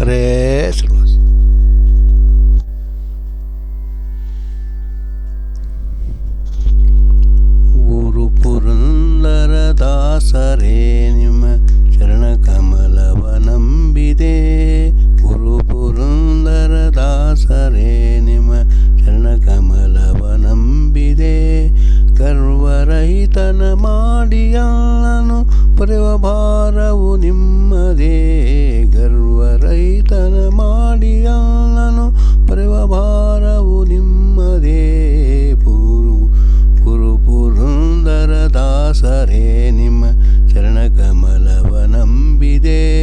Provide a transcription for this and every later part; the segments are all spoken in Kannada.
ಹರೇ ಶ್ರೀನಿವಾಸ ಗುರು ಪುರಂದರ ದಾಸರೇ ನಿಮ್ಮ ಚರಣ ಕಮಲವ ನಂಬಿದೆ ಗುರು ಪುರಂದರ ದಾಸರೇ ನಿಮ್ಮ ಚರಣ ಕಮಲವ ನಂಬಿದೆ ಗರ್ವರಹಿತನ ಮಾಡಿಯಲ್ಲನು ಪರೆವ ಭಾರವು ನಿಮ್ಮದೇ. ಗರ್ವರೈತನ ಮಾಡಿಯಲ್ಲನು ಪರವ ಭಾರವು ನಿಮ್ಮದೇ ಪೂರು ಪುರುಂದರ ದಾಸರೇ, ನಿಮ್ಮ ಚರಣಕಮಲವ ನಂಬಿದೆ.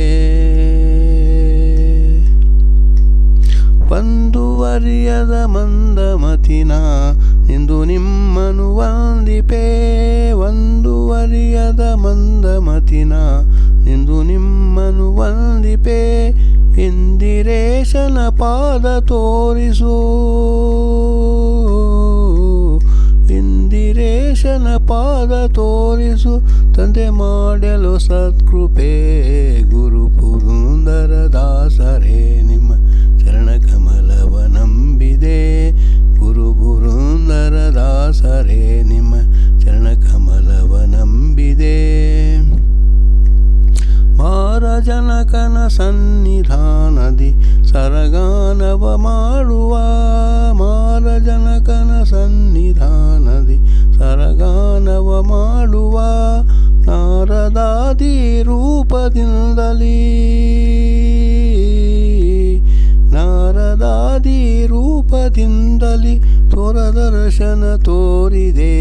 ಬಂದುವರಿಯದ ಮಂದಮತಿನ, ಇಂದು ನಿಮ್ಮನು ವಂದಿಪೆ. ಮಂದಮತಿನ ಇಂದು ನಿಮ್ಮನು ವಂದಿಪೆ, ಇಂದಿರೇಶನ ಪಾದ ತೋರಿಸು. ಇಂದಿರೇಶನ ಪಾದ ತೋರಿಸು, ತಂದೆ ಮಾಡಲು ಸತ್ಕೃಪೆ. ಗುರು ಪುರುಂದರ ದಾಸರೇ, ನಿಮ್ಮ ಚರಣ ಕಮಲವ ನಂಬಿದೆ. ಗುರು ಮಾರಜನಕನ ಸನ್ನಿಧಾನದಿ ಸರಗಾನವ ಮಾಡುವ ಮಾರಜನಕನ ಸನ್ನಿಧಾನದಿ ಸರಗಾನವ ಮಾಡುವ ನಾರದಾದಿ ರೂಪದಿಂದಲೇ ನಾರದಾದಿ ರೂಪದಿಂದಲಿ ತೋರದರ್ಶನ ತೋರಿದೆ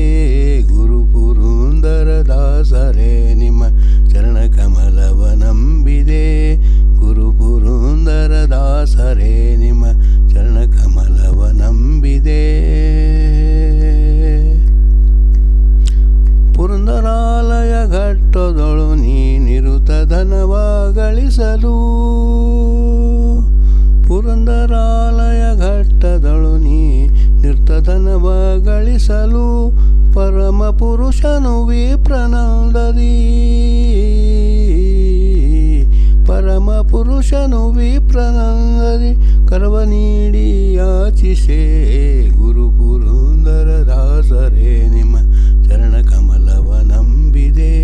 ಗುರು ಪುರುಂದರ ದಾಸರೇ. ಗಳಿಸಲು ಪುರಂದರಾಲಯ ಘಟ್ಟದಳು ನೀ ನಿರ್ಧನವ ಗಳಿಸಲು. ಪರಮ ಪುರುಷನು ವಿಪ್ರನಂದದಿ ಪರಮ ಪುರುಷನು ಕರವ ನೀಡಿ ಯಾಚಿಸೆ ಗುರು ಪುರಂದರ ದಾಸರೇ, ನಿಮ್ಮ ಚರಣ ಕಮಲವ ನಂಬಿದೆ.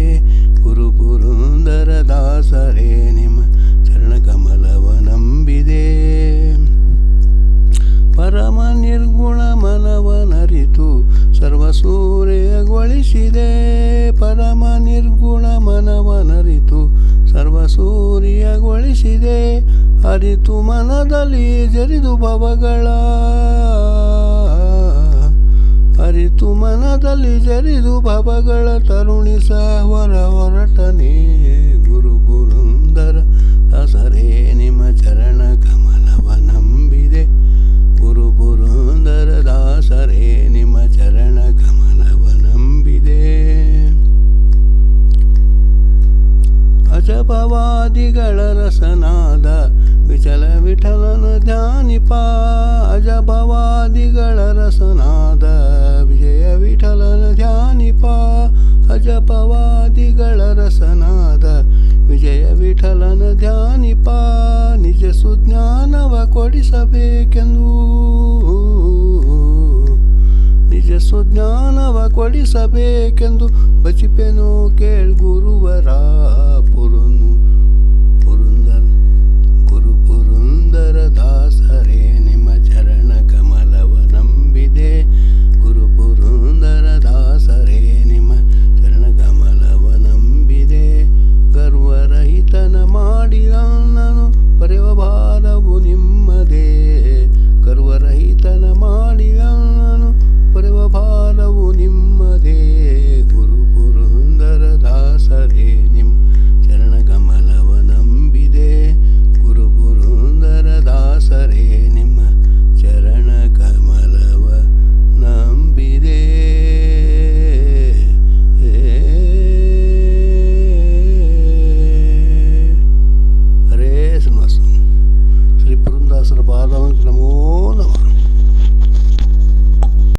ಗುರು ಪುರಂದರ ದಾಸರೇ ಸರ್ವಸೂರ್ಯಗೊಳಿಸಿದೆ. ಪರಮ ನಿರ್ಗುಣ ಮನವನರಿತು. ಸರ್ವಸೂರ್ಯಗೊಳಿಸಿದೆ. ಅರಿತು ಮನದಲ್ಲಿ ಜರಿದು ಭವಗಳ. ಅರಿತು ಮನದಲ್ಲಿ ಜರಿದು ಭವಗಳ. ತರುಣಿಸ ಹೊರ ಹೊರಟನೆ. ಅಜಪವಾದಿಗಳ ರಸನಾದ ವಿಚಲ ವಿಠಲನ ಧ್ಯಾನಿಪ ಅಜಪವಾದಿಗಳ ರಸನಾದ ವಿಜಯ ವಿಠಲನ ಧ್ಯಾನಿಪ ಅಜಪವಾದಿಗಳ ರಸನಾದ ವಿಜಯ ವಿಠಲನ ಧ್ಯಾನಿಪ ನಿಜ ಸುಜ್ಞಾನವ ಕೊಡಿಸಬೇಕೆಂದು. ನಿಜ ಸುಜ್ಞಾನವ ಕೊಡಿಸಬೇಕೆಂದು ಬಚಿಪೆನು ಕೇಳ್ ಪುರನು